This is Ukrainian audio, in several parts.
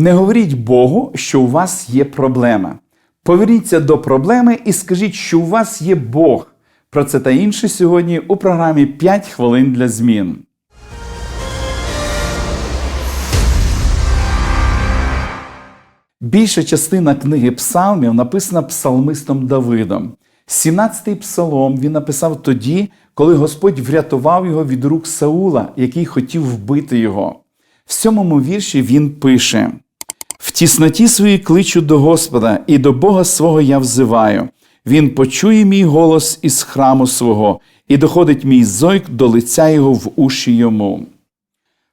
Не говоріть Богу, що у вас є проблема. Поверніться до проблеми і скажіть, що у вас є Бог. Про це та інше сьогодні у програмі «5 хвилин для змін. Більша частина книги Псалмів написана псалмистом Давидом. 17-й псалом він написав тоді, коли Господь врятував його від рук Саула, який хотів вбити його. В сьомому вірші він пише: В тісноті своїй кличу до Господа, і до Бога свого я взиваю. Він почує мій голос із храму свого, і доходить мій зойк до лиця його в уші йому.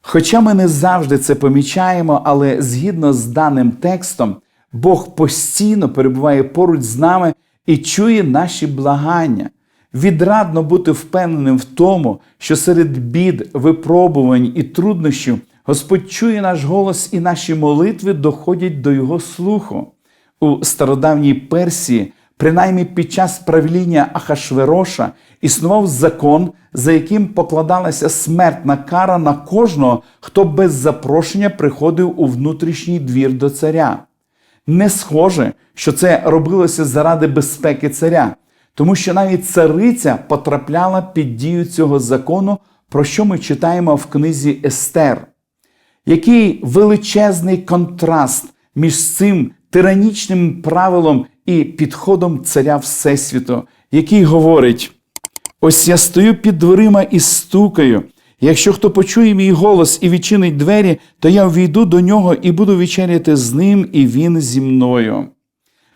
Хоча ми не завжди це помічаємо, але згідно з даним текстом, Бог постійно перебуває поруч з нами і чує наші благання. Відрадно бути впевненим в тому, що серед бід, випробувань і труднощів Господь чує наш голос і наші молитви доходять до Його слуху. У стародавній Персії, принаймні під час правління Ахашвероша, існував закон, за яким покладалася смертна кара на кожного, хто без запрошення приходив у внутрішній двір до царя. Не схоже, що це робилося заради безпеки царя, тому що навіть цариця потрапляла під дію цього закону, про що ми читаємо в книзі Естер. Який величезний контраст між цим тиранічним правилом і підходом царя Всесвіту, який говорить: ось я стою під дверима і стукаю. Якщо хто почує мій голос і відчинить двері, то я ввійду до нього і буду вечеряти з ним, і він зі мною.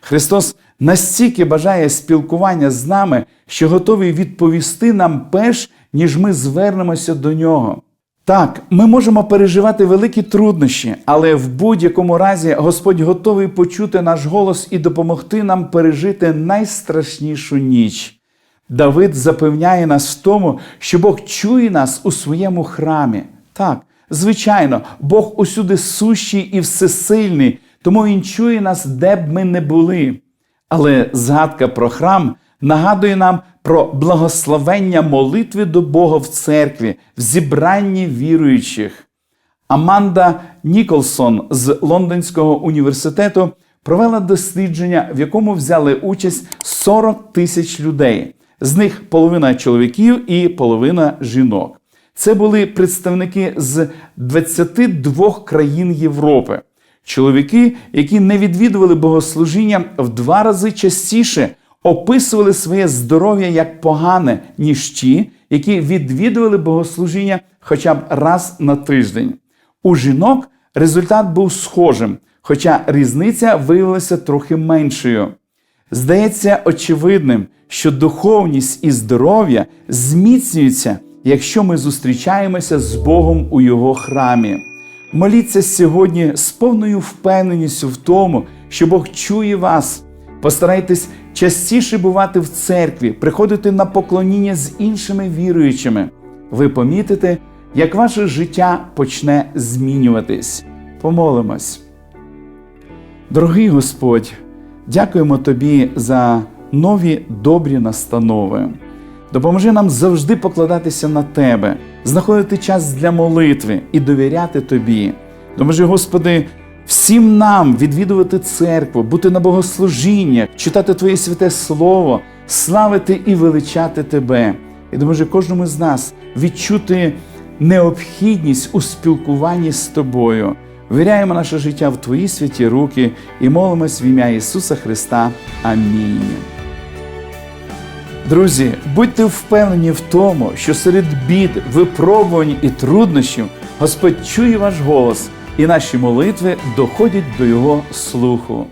Христос настільки бажає спілкування з нами, що готовий відповісти нам перш, ніж ми звернемося до нього. Так, ми можемо переживати великі труднощі, але в будь-якому разі Господь готовий почути наш голос і допомогти нам пережити найстрашнішу ніч. Давид запевняє нас в тому, що Бог чує нас у своєму храмі. Так, звичайно, Бог усюди сущий і всесильний, тому Він чує нас, де б ми не були. Але згадка про храм нагадує нам про благословення молитви до Бога в церкві, в зібранні віруючих. Аманда Ніколсон з Лондонського університету провела дослідження, в якому взяли участь 40 тисяч людей. З них половина чоловіків і половина жінок. Це були представники з 22 країн Європи. Чоловіки, які не відвідували богослужіння, в два рази частіше описували своє здоров'я як погане, ніж ті, які відвідували богослужіння хоча б раз на тиждень. У жінок результат був схожим, хоча різниця виявилася трохи меншою. Здається очевидним, що духовність і здоров'я зміцнюються, якщо ми зустрічаємося з Богом у Його храмі. Моліться сьогодні з повною впевненістю в тому, що Бог чує вас. Постарайтесь частіше бувати в церкві, приходити на поклоніння з іншими віруючими. Ви помітите, як ваше життя почне змінюватись. Помолимось. Дорогий Господь, дякуємо Тобі за нові добрі настанови. Допоможи нам завжди покладатися на Тебе, знаходити час для молитви і довіряти Тобі. Допоможи, Господи, всім нам відвідувати церкву, бути на богослужіннях, читати Твоє святе Слово, славити і величати Тебе. І допоможи кожному з нас відчути необхідність у спілкуванні з Тобою. Віряємо наше життя в Твої святі руки і молимось в ім'я Ісуса Христа. Амінь. Друзі, будьте впевнені в тому, що серед бід, випробувань і труднощів Господь чує ваш голос, і наші молитви доходять до Його слуху.